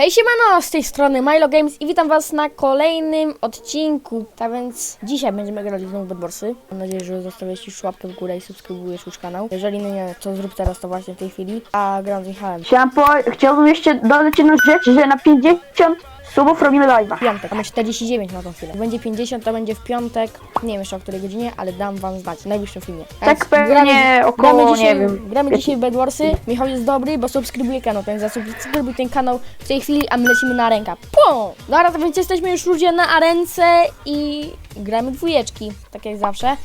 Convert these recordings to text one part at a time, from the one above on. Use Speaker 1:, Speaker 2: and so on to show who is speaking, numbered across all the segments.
Speaker 1: Hej siemano, z tej strony Milo Games i witam was na kolejnym odcinku. Tak więc dzisiaj będziemy grali znowu Bedborsy. Mam nadzieję, że zostawiasz już łapkę w górę i subskrybujesz już kanał. Jeżeli nie, to zrób teraz to właśnie w tej chwili. A gram z Michałem.
Speaker 2: Chciałbym jeszcze dodać jedną rzecz, że na 50 subów robimy live'a.
Speaker 1: Piątek, mamy 49 na tą chwilę. Będzie 50, to będzie w piątek. Nie wiem jeszcze o której godzinie, ale dam wam znać w najbliższym filmie. A
Speaker 2: Tak
Speaker 1: więc
Speaker 2: pewnie około,
Speaker 1: gramy dzisiaj,
Speaker 2: nie wiem.
Speaker 1: Gramy dzisiaj w Bedwarsy. Michał jest dobry, bo subskrybuje kanał, więc zasubskrybuj ten kanał w tej chwili, a my lecimy na ręka. Pum! Dobra, to więc jesteśmy już ludzie na arence i gramy dwójeczki, tak jak zawsze.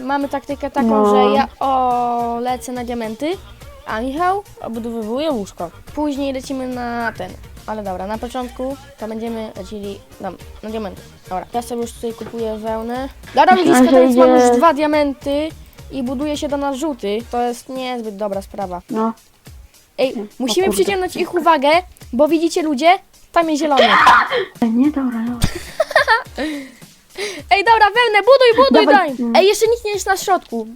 Speaker 1: Mamy taktykę taką,
Speaker 2: No.
Speaker 1: że ja o lecę na diamenty, a Michał obudowywuje łóżko. Później lecimy na ten. Ale dobra, na początku to będziemy lecili na, na diamenty. Dobra, ja sobie już tutaj kupuję wełnę. Ludziska,
Speaker 2: że
Speaker 1: teraz mam już dwa diamenty i buduje się do nas żółty. To jest niezbyt dobra sprawa.
Speaker 2: No.
Speaker 1: Ej, musimy
Speaker 2: kurde.
Speaker 1: przyciągnąć ich uwagę, bo widzicie ludzie, tam jest zielony.
Speaker 2: Nie, dobra, no.
Speaker 1: Ej, dobra, wełnę, buduj, buduj,
Speaker 2: Dawaj.
Speaker 1: daj. Ej, jeszcze nikt nie jest na środku.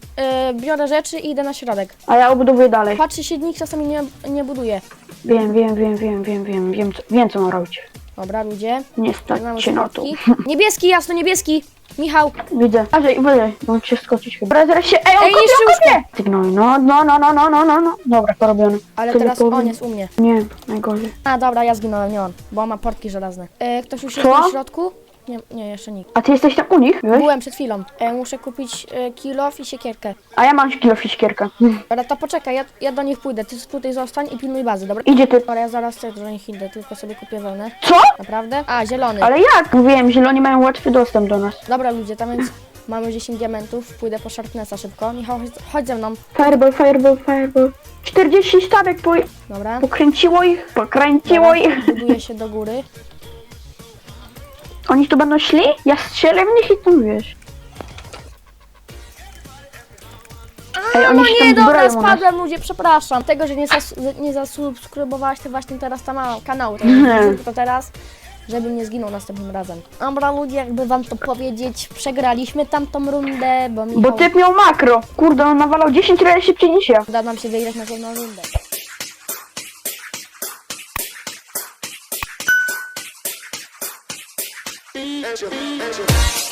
Speaker 1: Yy, biorę rzeczy i idę na środek.
Speaker 2: A ja obudowuję dalej.
Speaker 1: Patrzcie się, nikt czasami nie, nie buduje.
Speaker 2: Wiem, wiem, wiem, wiem, wiem, wiem, wiem, co, wiem co mam robić.
Speaker 1: Dobra, ludzie.
Speaker 2: Nie stać się na to.
Speaker 1: Niebieski, jasno, niebieski. Michał,
Speaker 2: Widzę. Ażej, uważaj, bo się skoczyć chyba. Dobra, zaraz się, ej, on
Speaker 1: Ej,
Speaker 2: kopie, on kopie! Sygnał, no, no, no, no, no, no, no, no. Dobra, porobiony.
Speaker 1: ale
Speaker 2: Sobie
Speaker 1: teraz
Speaker 2: powiem-
Speaker 1: on jest u mnie.
Speaker 2: Nie, najgorzej.
Speaker 1: A, dobra, ja zginąłem, nie on, bo on ma portki żelazne. E, ktoś już jest
Speaker 2: Co?
Speaker 1: na środku? Nie, nie, jeszcze nikt.
Speaker 2: A ty jesteś tam u nich, wiesz?
Speaker 1: Byłem przed chwilą. E, muszę kupić e, kilof i siekierkę.
Speaker 2: A ja mam kilo fiszkierka.
Speaker 1: Dobra, to poczekaj, ja, ja do nich pójdę. Ty tutaj zostań i pilnuj bazy, dobra?
Speaker 2: Idzie ty.
Speaker 1: Dobra, ja zaraz też do nich idę, tylko sobie kupię wełnę.
Speaker 2: Co?
Speaker 1: Naprawdę? A, zielony.
Speaker 2: Ale jak? Mówiłem, zieloni mają łatwy dostęp do nas.
Speaker 1: Dobra ludzie, tam więc mamy 10 diamentów. Pójdę po Sharpnessa szybko. Michał, chodź, chodź ze mną.
Speaker 2: Fireball, fireball, fireball. 40 stabek po...
Speaker 1: Dobra.
Speaker 2: pokręciło ich, pokręciło
Speaker 1: Dobra,
Speaker 2: ich.
Speaker 1: buduję się do góry.
Speaker 2: Oni tu będą szli? Ja strzelę w nich i tu wiesz. Ej,
Speaker 1: A,
Speaker 2: oni
Speaker 1: no
Speaker 2: się
Speaker 1: nie,
Speaker 2: tam
Speaker 1: dobra,
Speaker 2: u nas.
Speaker 1: spadłem ludzie, przepraszam. Tego, że nie, zas nie zasubskrybowałaś to właśnie teraz tam kanału. To,
Speaker 2: Nie.
Speaker 1: zrób to teraz, żebym nie zginął następnym razem. Dobra ludzie, jakby wam to powiedzieć, przegraliśmy tamtą rundę, bo Michał
Speaker 2: Bo typ miał makro. Kurde, on nawalał 10 razy szybciej niż ja.
Speaker 1: uda nam się wygrać na jedną rundę.
Speaker 3: angel, angel.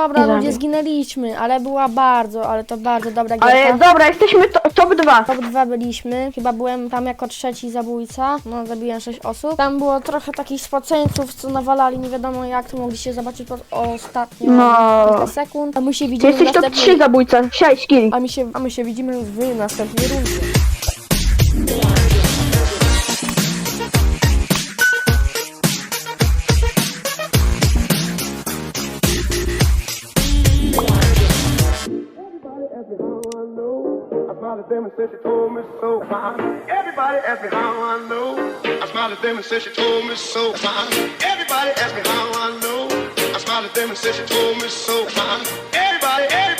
Speaker 1: Dobra,
Speaker 2: Nie
Speaker 1: ludzie, zginęliśmy, ale była bardzo, ale to bardzo dobra gierka.
Speaker 2: Ale dobra, jesteśmy to, top 2.
Speaker 1: Top 2 byliśmy, chyba byłem tam jako trzeci zabójca, no zabiłem 6 osób. Tam było trochę takich spoceńców, co nawalali nie wiadomo jak, to mogliście zobaczyć pod ostatnio
Speaker 2: No.
Speaker 1: kilka sekund. A my się
Speaker 2: Ty
Speaker 1: widzimy
Speaker 2: jesteś
Speaker 1: w
Speaker 2: top
Speaker 1: następnej...
Speaker 2: 3 zabójca. 6 killi.
Speaker 1: A my, się, a my się widzimy w następnej rundzie.
Speaker 3: Them and said she told me so. Everybody asked me how I know. I smiled at them and said she told me so. Everybody asked me how I know. I smiled at them and said she told me so. Everybody, everybody,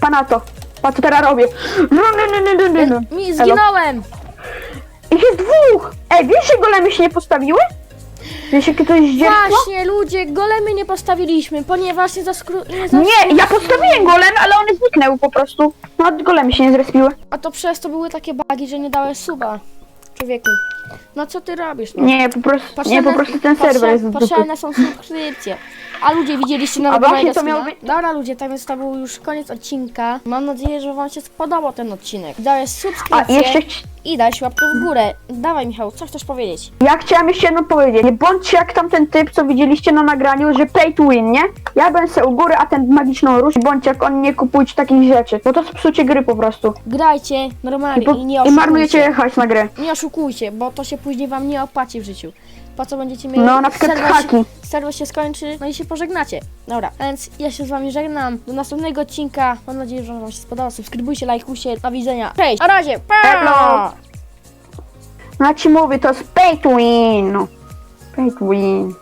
Speaker 2: Pana to. Pa co teraz robię? No, no, no.
Speaker 1: Mi zginąłem!
Speaker 2: Ich jest dwóch! Ej, wiesz, że golemy się nie postawiły? Wiesz, jakie to jest dzierstwo?
Speaker 1: Właśnie, ludzie, golemy nie postawiliśmy, ponieważ nie zaskru... Nie, zaskru...
Speaker 2: Nie, ja postawiłem golem, ale one zniknęły po prostu. No, golemy się nie zrespiły.
Speaker 1: A to przez to były takie bugi, że nie dałeś suba. Człowieku. No co ty robisz? No?
Speaker 2: Nie, po prostu, nie, po prostu ten serwer jest dupy.
Speaker 1: Potrzebne są subskrypcje. A ludzie widzieliście
Speaker 2: A
Speaker 1: nawet
Speaker 2: właśnie to miał
Speaker 1: skina?
Speaker 2: być-
Speaker 1: Dobra ludzie, tak więc to był już koniec odcinka. Mam nadzieję, że wam się spodobał ten odcinek. Dałeś
Speaker 2: A
Speaker 1: subskrypcję
Speaker 2: jeszcze chci-
Speaker 1: i dałeś łapkę w górę. Dawaj Michał, co chcesz powiedzieć?
Speaker 2: ja chciałem jeszcze jedno powiedzieć. Nie bądźcie jak tamten typ, co widzieliście na nagraniu, że pay to win, nie? Ja będę se u góry, a ten magiczną róż. Bądźcie jak on, nie kupujcie takich rzeczy. Bo to jest psucie gry po prostu.
Speaker 1: Grajcie normalnie
Speaker 2: I, po,
Speaker 1: i nie
Speaker 2: i
Speaker 1: oszukujcie.
Speaker 2: marnujecie hajs na grę.
Speaker 1: Nie oszukujcie, bo to się później wam nie opłaci w życiu. Po co będziecie mieli...
Speaker 2: No, na przykład
Speaker 1: serwer
Speaker 2: haki.
Speaker 1: Się, serwer się skończy, no i się pożegnacie. Dobra, więc ja się z wami żegnam. Do następnego odcinka. Mam nadzieję, że wam się spodoba. Subskrybujcie, lajkujcie. Do widzenia. Cześć! Na razie! Pa!
Speaker 2: No ci mówię, to jest pay to win. Pay to win.